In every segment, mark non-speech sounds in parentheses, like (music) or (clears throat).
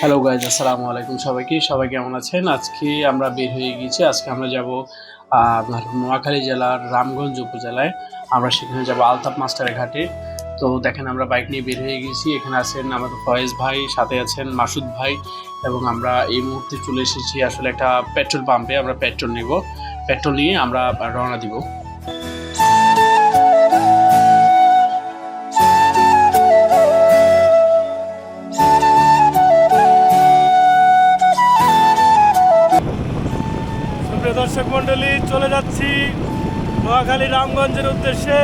Hello guys আসসালামু আলাইকুম সবাইকে। সবাই কেমন আছেন? আজকে আমরা বের হয়ে গিয়েছি। আজকে আমরা যাব আপনার নোয়াখালী জেলার রামগঞ্জ উপজেলায়। আমরা সেখানে যাব আলতাপ মাস্টারের ঘাটে। তো দেখেন আমরা বাইক নিয়ে বের হয়ে গেছি এখানে আছেন আমাদের ফয়েজ ভাই, সাথে আছেন মাসুদ ভাই এবং আমরা এই মুহূর্তে চলে এসেছি আসলে একটা পেট্রোল পাম্পে। আমরা পেট্রোল নেব। পেট্রোল নিয়ে আমরা রওনা দিব। সুপ্রিয় দর্শক মণ্ডলী, চলে যাচ্ছি নোয়াখালী রামগঞ্জের উদ্দেশ্যে।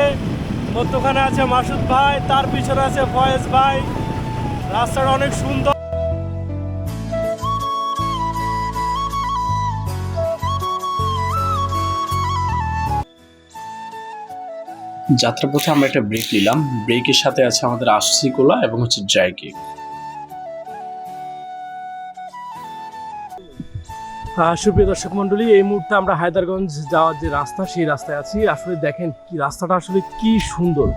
মধ্যখানে আছে মাসুদ ভাই, তার পিছনে আছে ফয়েজ ভাই। রাস্তাটা অনেক সুন্দর। যাত্রাপথে আমরা একটা ব্রেক নিলাম। ব্রেকের সাথে আছে আমাদের আশি কোলা এবং হচ্ছে ড্রাই সুপ্রিয় দর্শক মণ্ডলী, এই মুহূর্তে আমরা হায়দারগঞ্জ যাওয়ার যে রাস্তা, সেই রাস্তায় আছি। আসলে দেখেন কি, রাস্তাটা আসলে কি সুন্দর।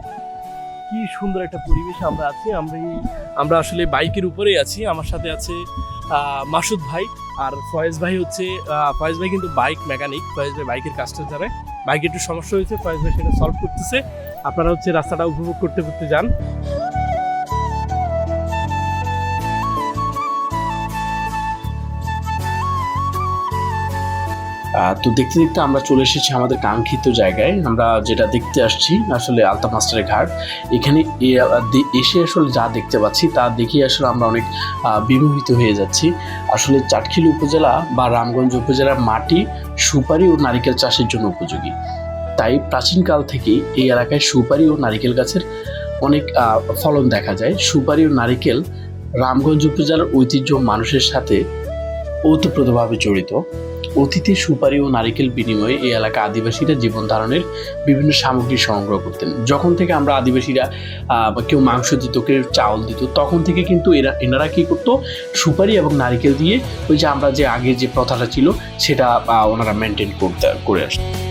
কি সুন্দর একটা পরিবেশ আমরা আছি। আমরা আমরা আসলে বাইকের উপরেই আছি। আমার সাথে আছে মাসুদ ভাই আর ফয়েজ ভাই হচ্ছে ফয়েজ ভাই কিন্তু বাইক মেকানিক। ফয়েজ ভাই বাইকের কাজটা জানে। বাইকে একটু সমস্যা হয়েছে, ফয়েজ ভাই সেটা সলভ করতেছে। আপনারা হচ্ছে রাস্তাটা উপভোগ করতে করতে যান। তো দেখতে দেখতে আমরা চলে এসেছি আমাদের কাঙ্ক্ষিত জায়গায়। আমরা যেটা দেখতে আসছি আসলে আলতা মাস্টারের ঘাট। এখানে এসে আসলে যা দেখতে পাচ্ছি তা দেখে আসলে আমরা অনেক বিমোহিত হয়ে যাচ্ছি। আসলে চাটখিল উপজেলা বা রামগঞ্জ উপজেলার মাটি সুপারি ও নারিকেল চাষের জন্য উপযোগী। তাই প্রাচীনকাল থেকেই এই এলাকায় সুপারি ও নারিকেল গাছের অনেক ফলন দেখা যায়। সুপারি ও নারিকেল রামগঞ্জ উপজেলার ঐতিহ্য মানুষের সাথে ওতপ্রোতভাবে জড়িত, অতীতে সুপারি ও নারিকেল বিনিময়ে এই এলাকা আদিবাসীরা জীবন ধারণের বিভিন্ন সামগ্রী সংগ্রহ করতেন। যখন থেকে আমরা আদিবাসীরা কেউ মাংস দিত, কেউ চাউল দিত, তখন থেকে কিন্তু এরা, এনারা কী করতো? সুপারি এবং নারিকেল দিয়ে ওই যে আমরা যে আগের যে প্রথাটা ছিল, সেটা ওনারা মেনটেন করতে, করে আসতো।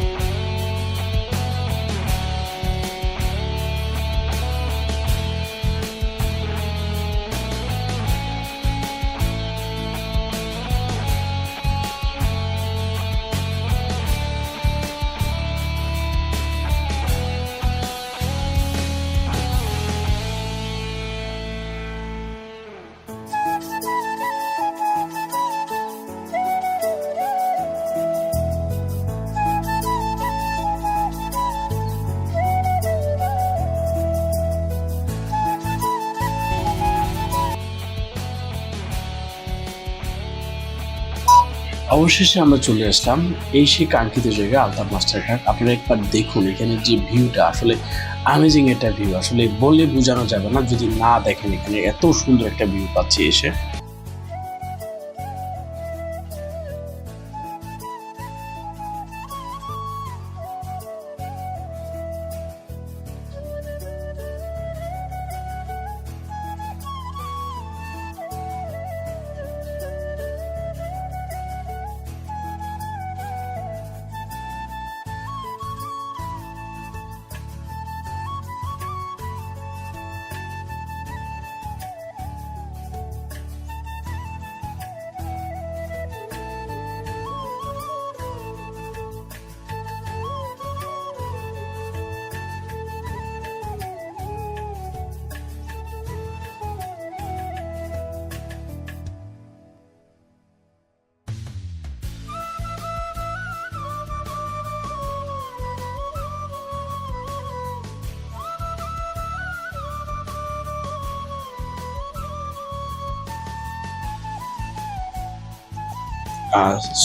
অবশেষে আমরা চলে আসলাম এই সেই কাঙ্ক্ষিত জায়গায় আলতাফ মাস্টার ঘাট আপনারা একবার দেখুন, এখানে যে ভিউটা, আসলে আমেজিং একটা ভিউ আসলে বলে বোঝানো যাবে না, যদি না দেখেন এখানে এত সুন্দর একটা ভিউ পাচ্ছি এসে।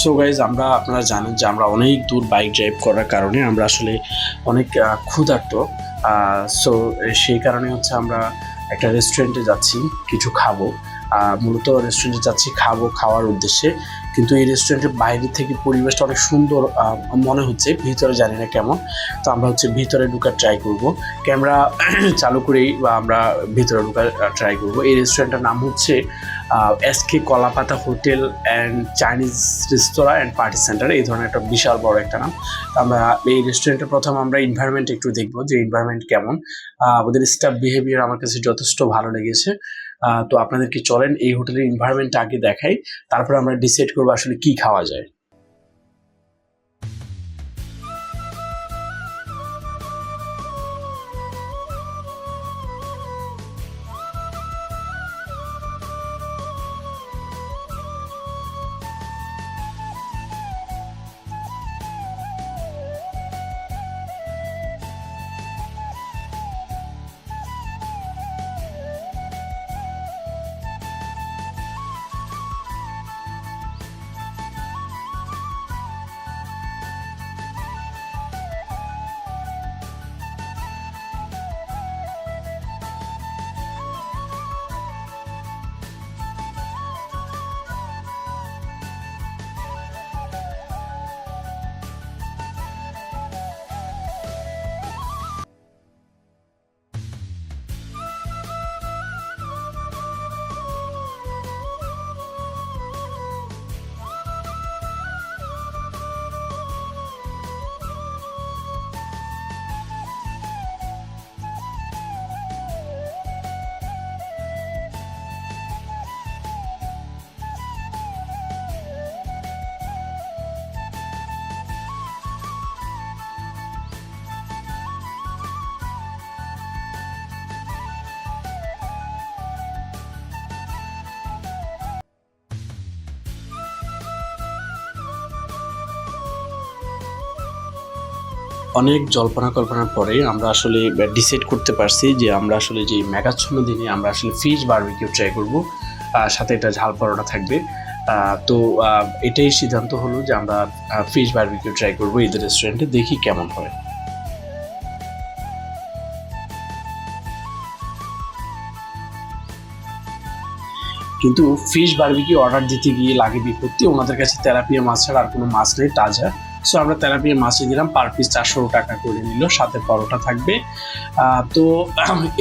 সো গাইজ আমরা, আপনারা জানেন যে আমরা অনেক দূর বাইক ড্রাইভ করার কারণে আমরা আসলে অনেক ক্ষুধার্ত। সো সেই কারণে হচ্ছে আমরা একটা রেস্টুরেন্টে যাচ্ছি, কিছু খাব। মূলত রেস্টুরেন্টে যাচ্ছি খাব, খাওয়ার উদ্দেশ্যে। কিন্তু এই রেস্টুরেন্টের বাইরে থেকে পরিবেশটা অনেক সুন্দর মনে হচ্ছে। ভিতরে জানি না কেমন। তো আমরা হচ্ছে ভিতরে ঢুকার ট্রাই করব। ক্যামেরা (clears throat) চালু করেই বা আমরা ভিতরে ঢুকার ট্রাই করব। এই রেস্টুরেন্টের নাম হচ্ছে SK Kolapata hotel and Chinese restaurant and party centre এই ধরনের একটা বিশাল বড় একটা নাম। আমরা এই রেস্টুরেন্টে প্রথম আমরা এনভায়রনমেন্ট একটু দেখব যে এনভায়রনমেন্ট কেমন। ওদের স্টাফ বিহেভিয়ার আমার কাছে যথেষ্ট ভালো লেগেছে। তো আপনাদেরকে চলেন এই হোটেলের এনভায়রনমেন্ট আগে দেখাই, তারপর আমরা ডিসাইড করব আসলে কি খাওয়া যায়। অনেক জল্পনা কল্পনার পরে আমরা আসলে ডিসাইড করতে পারছি যে আমরা আসলে যে মেঘাচ্ছন্ন দিনে আমরা আসলে ফিশ বারবিকিউ ট্রাই করব। সাথে এটা ঝাল পরোটা থাকবে। তো এটাই সিদ্ধান্ত হলো যে আমরা ফিশ বারবিকিউ ট্রাই করব এদের রেস্টুরেন্টে দেখি কেমন হয়। কিন্তু ফিশ বারবিকিউ অর্ডার দিতে গিয়ে লাগে বিপত্তি। ওনাদের কাছে তেলাপিয়া মাছ ছাড়া আর কোনো মাছ নেই, তাজা। সো আমরা তেলাপিয়া মাছই দিলাম পার পিস চারশো টাকা করে নিল, সাথে পরোটা থাকবে। তো,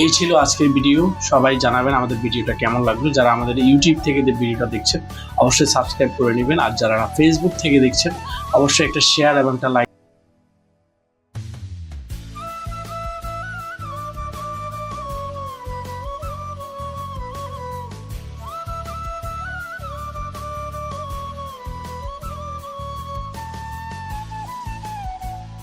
এই ছিল আজকের ভিডিও সবাই জানাবেন আমাদের ভিডিওটা কেমন লাগল। যারা আমাদের ইউটিউব থেকে যে ভিডিওটা দেখছেন, অবশ্যই সাবস্ক্রাইব করে নেবেন। আর যারা ফেসবুক থেকে দেখছেন, অবশ্যই একটা শেয়ার এবং একটা লাইক